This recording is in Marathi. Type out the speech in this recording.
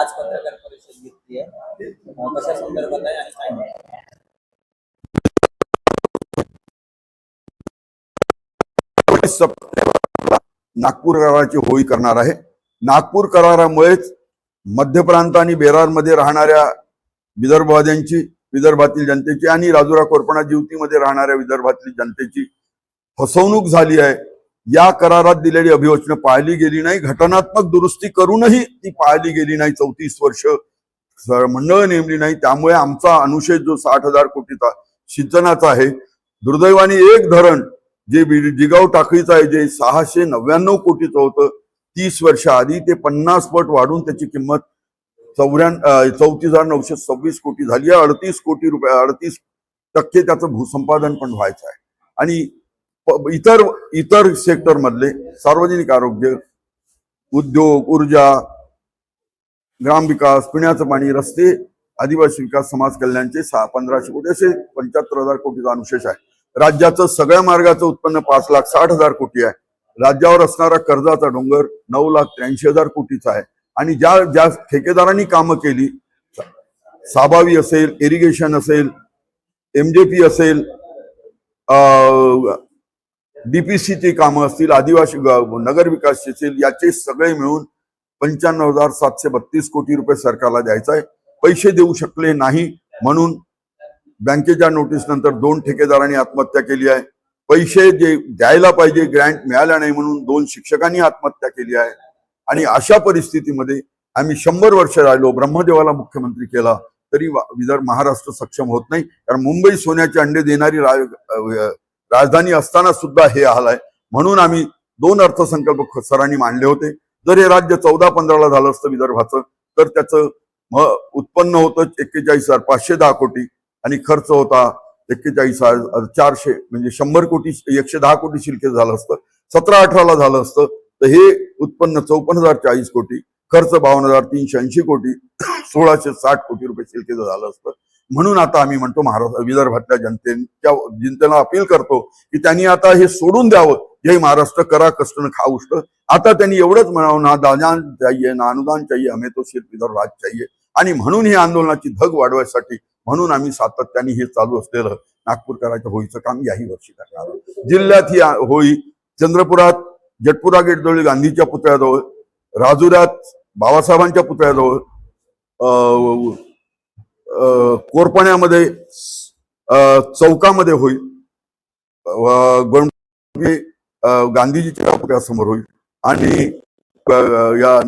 आज पत्रकार परिषद घेतली आहे. कशा संदर्भात आहे आणि काय नागपूर कराराची होळी करणार आहे. नागपूर करारामुळेच मध्य प्रांत आणि बेरारमध्ये राहणाऱ्या विदर्भवाद्यांची विदर्भातील जनतेची आणि राजुरा कोरपणा जीवतीमध्ये राहणाऱ्या विदर्भातील जनतेची फसवणूक झाली आहे. या करारात दिलेली अभिवचनं पाळली गेली नाही. घटनात्मक दुरुस्ती करूनही ती पाळली गेली नाही. चौतीस वर्ष मंडळ नेमली नाही. त्यामुळे आमचा अनुशेष जो साठ हजार कोटीचा सिंचनाचा आहे दुर्दैवाने एक धरण जे जिगाव टाकळीचं आहे जे सहाशे नव्याण्णव कोटीचं होतं तीस वर्ष आधी ते पन्नास पट वाढून त्याची किंमत चौऱ्या चौतीस हजार नऊशे सव्वीस कोटी झाली आहे. अडतीस कोटी रुपये अडतीस टक्के त्याचं भूसंपादन पण व्हायचं आहे. आणि इतर इतर सेक्टर मधले सार्वजनिक आरोग्य उद्योग ऊर्जा ग्रामविकास पिण्याचं पाणी रस्ते आदिवासी विकास समाज कल्याणचे सहा पंधराशे कोटी असे पंच्याहत्तर हजार कोटीचा अनुशेष आहे. राज्याचं सगळ्या मार्गाचं उत्पन्न पाच लाख साठ हजार कोटी आहे. राज्यावर असणारा कर्जाचा डोंगर नऊ लाख त्र्याऐंशी हजार कोटीचा आहे. आणि ज्या ज्या ठेकेदारांनी कामं केली साबावी असेल इरिगेशन असेल एमजेपी असेल डीपीसीची कामं असतील आदिवासी नगर विकास असतील याचे सगळे मिळून पंच्याण्णव हजार सातशे बत्तीस कोटी रुपये सरकारला द्यायचा आहे पैसे देऊ शकले नाही म्हणून बँकेच्या नोटीस नंतर दोन ठेकेदारांनी आत्महत्या केली आहे. पैसे जे द्यायला पाहिजे ग्रँट मिळाला नाही म्हणून दोन शिक्षकांनी आत्महत्या केली आहे. आणि अशा परिस्थितीमध्ये आम्ही शंभर वर्ष राहिलो ब्रह्मदेवाला मुख्यमंत्री केला तरी विदर्भ महाराष्ट्र सक्षम होत नाही. कारण मुंबई सोन्याचे अंडे देणारी रा- राजधानी असताना सुद्धा हे हाल आहे म्हणून आम्ही दोन अर्थसंकल्प सरांनी मांडले होते. जर हे राज्य चौदा पंधराला झालं असतं विदर्भाचं तर त्याचं उत्पन्न होतं एक्केचाळीस हजार पाचशे दहा कोटी आणि खर्च होता एक्केचाळीस हजार चारशे म्हणजे शंभर कोटी एकशे दहा कोटी शिल्के झालं असतं. सतरा अठराला झालं असतं. तर हे उत्पन्न चौपन्न हजार चाळीस कोटी खर्च बावन्न हजार तीनशे ऐंशी कोटी सोळाशे साठ कोटी रुपये शिल्केचं झालं असतं. म्हणून आता आम्ही म्हणतो महाराष्ट्र विदर्भातल्या जनतेच्या जनतेला अपील करतो की त्यांनी आता हे सोडून द्यावं. जय महाराष्ट्र करा कष्ट खा उष्ट. आता त्यांनी एवढंच म्हणावं ना दादान चाहिए ना अनुदान चाहिए हमें तो सिर्फ विदर्भ राज चाहिए आणि म्हणून ही आंदोलनाची धग वाढवायसाठी म्हणून आम्ही सातत्याने हे चालू असलेलं नागपूर होळीचं काम याही वर्षी करणार जिल्ह्यात ही होळी चंद्रपुरात जटपुरा गेटजवळ गांधीच्या पुतळ्याजवळ राजुऱ्यात बाबासाहेबांच्या पुतळ्याजवळ कोरपाण्यामध्ये चौकामध्ये होईल. गोंडे गांधीजीच्या पुतळ्यासमोर होईल. आणि या